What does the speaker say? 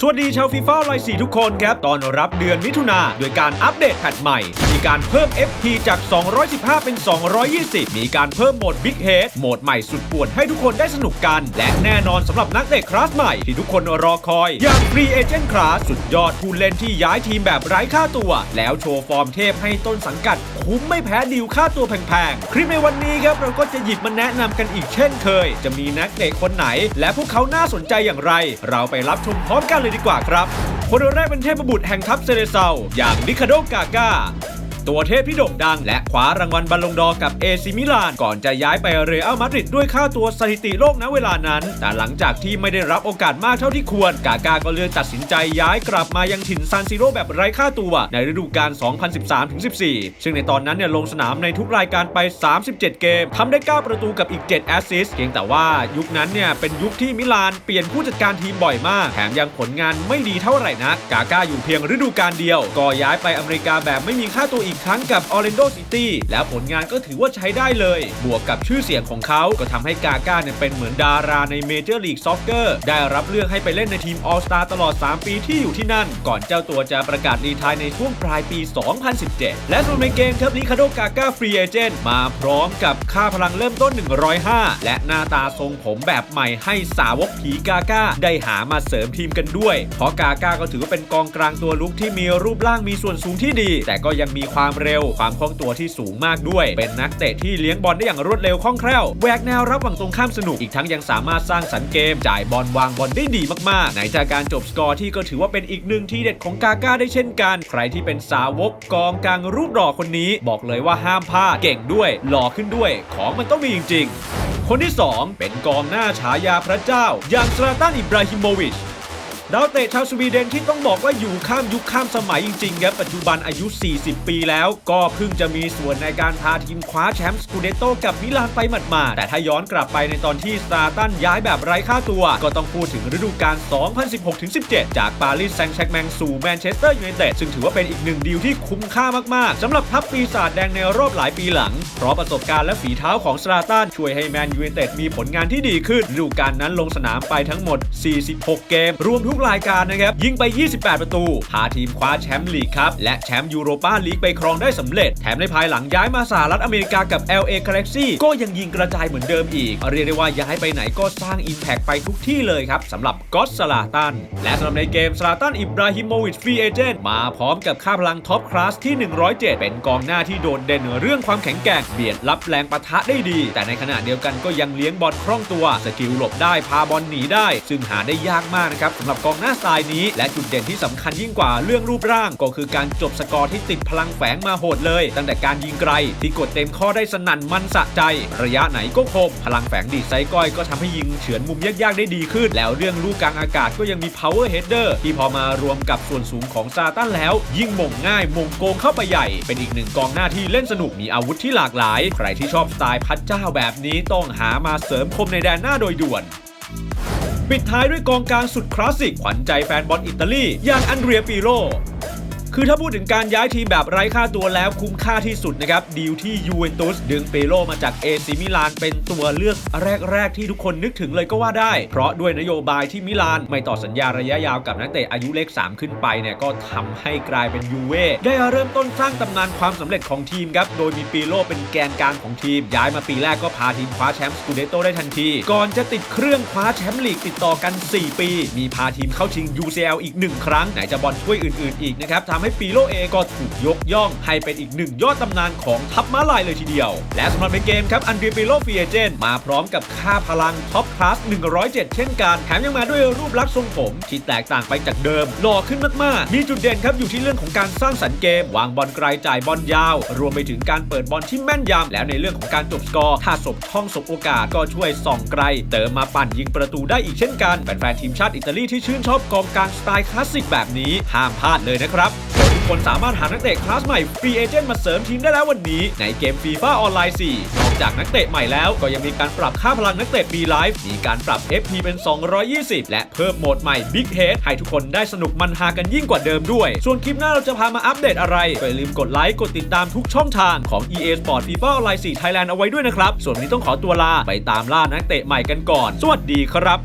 สวัสดีชาวฟีฟ่าไลซีทุกคนครับ ตอนรับเดือนมิถุนาโดยการอัปเดตแพทใหม่ มีการเพิ่ม FP จาก 215 เป็น 220 มีการเพิ่มโหมด Big Head โหมดใหม่สุดป่วนให้ทุกคนได้สนุกกัน และแน่นอนสำหรับนักเตะคลาสใหม่ที่ทุกคนรอคอย อย่าง Free Agent Class สุดยอดผู้เล่นที่ย้ายทีมแบบไร้ค่าตัว แล้วโชว์ฟอร์มเทพให้ต้นสังกัด คุ้มไม่แพ้ดีลค่าตัวแพงๆ คลิปในวันนี้ครับเราก็จะหยิบมาแนะนำกันอีกเช่นเคย จะมีนักเตะคนไหน และพวกเขาน่าสนใจอย่างไร เราไปรับชมพร้อมกันเลยดีกว่าครับ คนแรกเป็นเทพบุตรแห่งทัพเซเรเซาอย่างนิคาโดกาก้า ตัวเทพที่โด่งดัง และคว้ารางวัลบัลลงดอร์กับเอซิมิลาน ก่อนจะย้ายไปเรอัลมาดริดด้วยค่าตัวสถิติโลกณเวลานั้น แต่หลังจากที่ไม่ได้รับโอกาสมากเท่าที่ควร กาก้าก็เลือกตัดสินใจย้ายกลับมายังถิ่นซานซิโรแบบไร้ค่าตัวในฤดูกาล 2013-14 ซึ่งในตอนนั้นเนี่ยลงสนามในทุกรายการไป 37 เกมทำได้ 9 ประตูกับอีก 7 แอสซิสต์เพียงแต่ว่ายุคนั้นเนี่ยเป็นยุคที่มิลานเปลี่ยนผู้จัดการทีมบ่อยมาก แถมยังผลงานไม่ดีเท่าไหร่นักกาก้าอยู่เพียงฤดูกาลเดียว ก็ย้ายไปอเมริกาแบบไม่มีค่าตัวอีกครั้งกับออเรนโดซิตี้แล้วผลงานก็ถือว่าใช้ได้เลย บวกกับชื่อเสียงของเขาก็ทำให้กาก้าเนี่ยเป็นเหมือนดาราในเมเจอร์ลีกซ็อกเกอร์ได้รับเลือกให้ไปเล่นในทีมออสตาตลอด 3 ปีที่อยู่ที่นั่น ก่อนเจ้าตัวจะประกาศรีทายในช่วงปลายปี 2017 และส่วนในเกมครับลิคาโดกาก้าฟรีเอเจนต์มาพร้อมกับค่าพลังเริ่มต้น 105 และหน้าตาทรงผมแบบใหม่ให้สาวกผีกาก้าได้หามาเสริมทีมกันด้วย เพราะกาก้าก็ถือว่าเป็นกองกลางตัวลุกที่มีรูปร่างมีส่วนสูงที่ดี แต่ก็ยังมีความความเร็ว ความคล่องตัวที่สูงมากด้วย เป็นนักเตะที่เลี้ยงบอลได้อย่างรวดเร็วคล่องแคล่วแหวกแนวรับฝั่งตรงข้ามสนุกอีกทั้งยังสามารถสร้างสรรค์เกม จ่ายบอลวางบอลได้ดีมากๆ ไหนจากการจบสกอร์ที่ก็ถือว่าเป็นอีกหนึ่งทีเด็ดของกาก้าได้เช่นกัน ใครที่เป็นสาวกกองกลางรูปหล่อคนนี้ บอกเลยว่าห้ามพลาดเก่งด้วย หล่อขึ้นด้วย ของมันต้องมีจริง ๆ คนที่ 2 เป็นกองหน้าฉายาพระเจ้าอย่างซลาตันอิบราฮิโมวิช ดาวเตะชาวสวีเดนที่ต้องบอกว่าอยู่ข้ามยุคข้ามสมัยจริงๆครับปัจจุบันอายุ 40 ปีแล้ว ก็เพิ่งจะมีส่วนในการพาทีมคว้าแชมป์สกูเดโตกับมิลานไปหมาดๆแต่ถ้าย้อนกลับไปในตอนที่สตาร์ตันย้ายแบบไร้ค่าตัว ก็ต้องพูดถึงฤดูกาล 2016-17 จากปารีสแซงต์แชร์กแมงสู่แมนเชสเตอร์ยูไนเต็ดซึ่งถือว่าเป็นอีกหนึ่งดีลที่คุ้มค่ามากๆสำหรับทัพปีศาจแดงในรอบหลายปีหลัง เพราะประสบการณ์และฝีเท้าของสตาร์ตันช่วยให้แมนยูไนเต็ดมีผลงานที่ดีขึ้นฤดูกาลนั้นลงสนามไปทั้งหมด 46 เกม รวมทุกรายการนะครับ ยิงไป 28 ประตู พาทีมคว้าแชมป์ลีกครับ และแชมป์ยูโรปาลีกไปครองได้สำเร็จ แถมในภายหลังย้ายมาสหรัฐอเมริกากับ LA Galaxy ก็ยังยิงกระจายเหมือนเดิมอีก เรียกได้ว่าย้ายไปไหนก็สร้างอิมแพกไปทุกที่เลยครับสำหรับก็อตสลาตัน และสำหรับในเกมสลาตันอิบราฮิโมวิชฟรีเอเจนต์มาพร้อมกับค่าพลังท็อปคลาสที่ 107 เป็นกองหน้าที่โดดเด่นเรื่องความแข็งแกร่งเบียดรับแรงปะทะได้ดี แต่ในขณะเดียวกันก็ยังเลี้ยงบอลคล่องตัว สกิลหลบได้พาบอลหนีได้ ซึ่งหาได้ยากมากนะครับสำหรับกององหน้าสไตล์นี้ และจุดเด่นที่สำคัญยิ่งกว่าเรื่องรูปร่าง ก็คือการจบสกอร์ที่ติดพลังแฝงมาโหดเลย ตั้งแต่การยิงไกล ที่กดเต็มข้อได้สนั่นมันสะใจ ระยะไหนก็คม พลังแฝงดีไซก้อยก็ทำให้ยิงเฉือนมุมยากๆได้ดีขึ้น แล้วเรื่องลูกกลางอากาศก็ยังมี power header ที่พอมารวมกับส่วนสูงของซาตันแล้ว ยิ่งมงง่ายมงโกงเข้าไปใหญ่ เป็นอีกหนึ่งกองหน้าที่เล่นสนุกมีอาวุธที่หลากหลาย ใครที่ชอบสไตล์พัดเจ้าแบบนี้ต้องหามาเสริมคมในแดนหน้าโดยด่วน ปิดท้ายด้วยกองกลางสุดคลาสสิกขวัญใจแฟนบอลอิตาลีอย่างอันเดรียปีโร คือถ้าพูดถึงการย้ายทีมแบบไร้ค่าตัวแล้วคุ้มค่าที่สุดนะครับ ดีลที่ยูเวนตุสดึงเปโลมาจากเอซิมิลานเป็นตัวเลือกแรก ๆ ที่ทุกคนนึกถึงเลยก็ว่าได้ เพราะด้วยนโยบายที่มิลานไม่ต่อสัญญาระยะยาวกับนักเตะอายุเลข 3 ขึ้นไปเนี่ยก็ทำให้กลายเป็นยูเว่ได้เริ่มต้นสร้างตำนานความสำเร็จของทีมครับโดยมีเปโลเป็นแกนกลางของทีม ย้ายมาปีแรกก็พาทีมคว้าแชมป์สกูเดโตได้ทันที ก่อนจะติดเครื่องคว้าแชมป์ลีกติดต่อกัน 4 ปี มีพาทีมเข้าชิง UCL อีกหนึ่งครั้งไหนจะบอลถ้วยอื่น ๆ อีกนะครับทำให้ปีโลเองก็ถูกยกย่อง ให้เป็นอีกหนึ่งยอดตำนานของทัพม้าลายเลยทีเดียว และสำหรับในเกมครับอันเดรียปิโลฟีเอเจนมาพร้อมกับค่าพลังท็อปคลาส107 เช่นกัน แถมยังมาด้วยรูปลักษณ์ทรงผม ที่แตกต่างไปจากเดิมหล่อขึ้นมากๆ มีจุดเด่นครับอยู่ที่เรื่องของการสร้างสรรค์เกม วางบอลไกลจ่ายบอลยาว รวมไปถึงการเปิดบอลที่แม่นยำแล้วในเรื่องของการจบสกอร์ถ้าสบช่องสบโอกาสก็ช่วยส่องไกล เติมมาปั่นยิงประตูได้อีกเช่นกันแฟนๆทีมชาติอิตาลีที่ชื่นชอบกองกลางสไตล์คลาสสิกแบบนี้ห้ามพลาดเลยนะครับทุกคนสามารถหานักเตะคลาสใหม่ฟรีเอเจนต์มาเสริมทีมได้แล้ววันนี้ ในเกมฟีฟ่าออนไลน์4นอกจากนักเตะใหม่แล้วก็ยังมีการปรับค่าพลังนักเตะปีไลฟ์มีการปรับ FP เป็น 220 และเพิ่มโหมดใหม่ Big Head ให้ทุกคนได้สนุกมันฮากันยิ่งกว่าเดิมด้วย ส่วนคลิปหน้าเราจะพามาอัปเดตอะไรก็อย่าลืมกดไลค์กดติดตามทุกช่องทางของ EA Sport FIFA ออนไลน์4 Thailand เอาไว้ด้วยนะครับ ส่วนวันนี้ต้องขอตัวลาไปตามล่านักเตะใหม่กันก่อน สวัสดีครับ